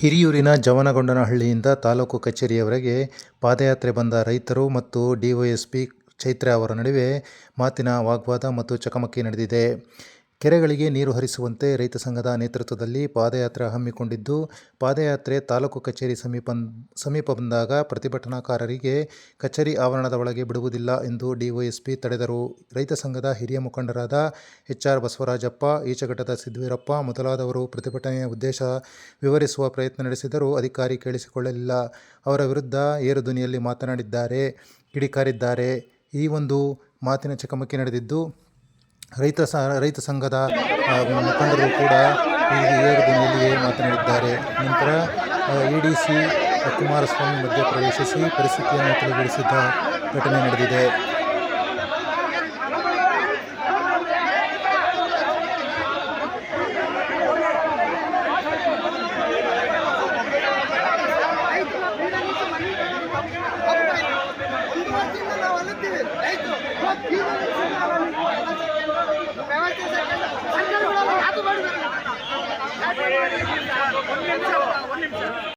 ಹಿರಿಯೂರಿನ ಜವನಗೊಂಡನಹಳ್ಳಿಯಿಂದ ತಾಲೂಕು ಕಚೇರಿಯವರೆಗೆ ಪಾದಯಾತ್ರೆ ಬಂದ ರೈತರು ಮತ್ತು ಡಿವೈಎಸ್ಪಿ ಚೈತ್ರಾ ಅವರ ನಡುವೆ ಮಾತಿನ ವಾಗ್ವಾದ ಮತ್ತು ಚಕಮಕಿ ನಡೆದಿದೆ. ಕೆರೆಗಳಿಗೆ ನೀರು ಹರಿಸುವಂತೆ ರೈತ ಸಂಘದ ನೇತೃತ್ವದಲ್ಲಿ ಪಾದಯಾತ್ರೆ ಹಮ್ಮಿಕೊಂಡಿದ್ದು, ಪಾದಯಾತ್ರೆ ತಾಲೂಕು ಕಚೇರಿ ಸಮೀಪ ಸಮೀಪ ಬಂದಾಗ ಪ್ರತಿಭಟನಾಕಾರರಿಗೆ ಕಚೇರಿ ಆವರಣದ ಒಳಗೆ ಬಿಡುವುದಿಲ್ಲ ಎಂದು ಡಿವೈಎಸ್ಪಿ ತಡೆದರು. ರೈತ ಸಂಘದ ಹಿರಿಯ ಮುಖಂಡರಾದ ಎಚ್. ಆರ್. ಬಸವರಾಜಪ್ಪ, ಈಚಘಟ್ಟದ ಸಿದ್ದವೀರಪ್ಪ ಮೊದಲಾದವರು ಪ್ರತಿಭಟನೆಯ ಉದ್ದೇಶ ವಿವರಿಸುವ ಪ್ರಯತ್ನ ನಡೆಸಿದರೂ ಅಧಿಕಾರಿ ಕೇಳಿಸಿಕೊಳ್ಳಲಿಲ್ಲ. ಅವರ ವಿರುದ್ಧ ಏರು ಧ್ವನಿಯಲ್ಲಿ ಮಾತನಾಡಿದ್ದಾರೆ, ಕಿಡಿಕಾರಿದ್ದಾರೆ. ಈ ಒಂದು ಮಾತಿನ ಚಕಮಕಿ ನಡೆದಿದ್ದು, ರೈತ ಸ, ರೈತ ಸಂಘದ ಮುಖಂಡರು ಕೂಡ ಈ ಧ್ವನಿಯಲ್ಲಿಯೇ ಮಾತನಾಡಿದ್ದಾರೆ. ನಂತರ ಎಡಿಸಿ ಕುಮಾರಸ್ವಾಮಿ ಮಧ್ಯ ಪ್ರವೇಶಿಸಿ ಪರಿಸ್ಥಿತಿಯನ್ನು ತಿಳಿಗೊಳಿಸಿದ್ದ ಘಟನೆ ನಡೆದಿದೆ. ಒಂದು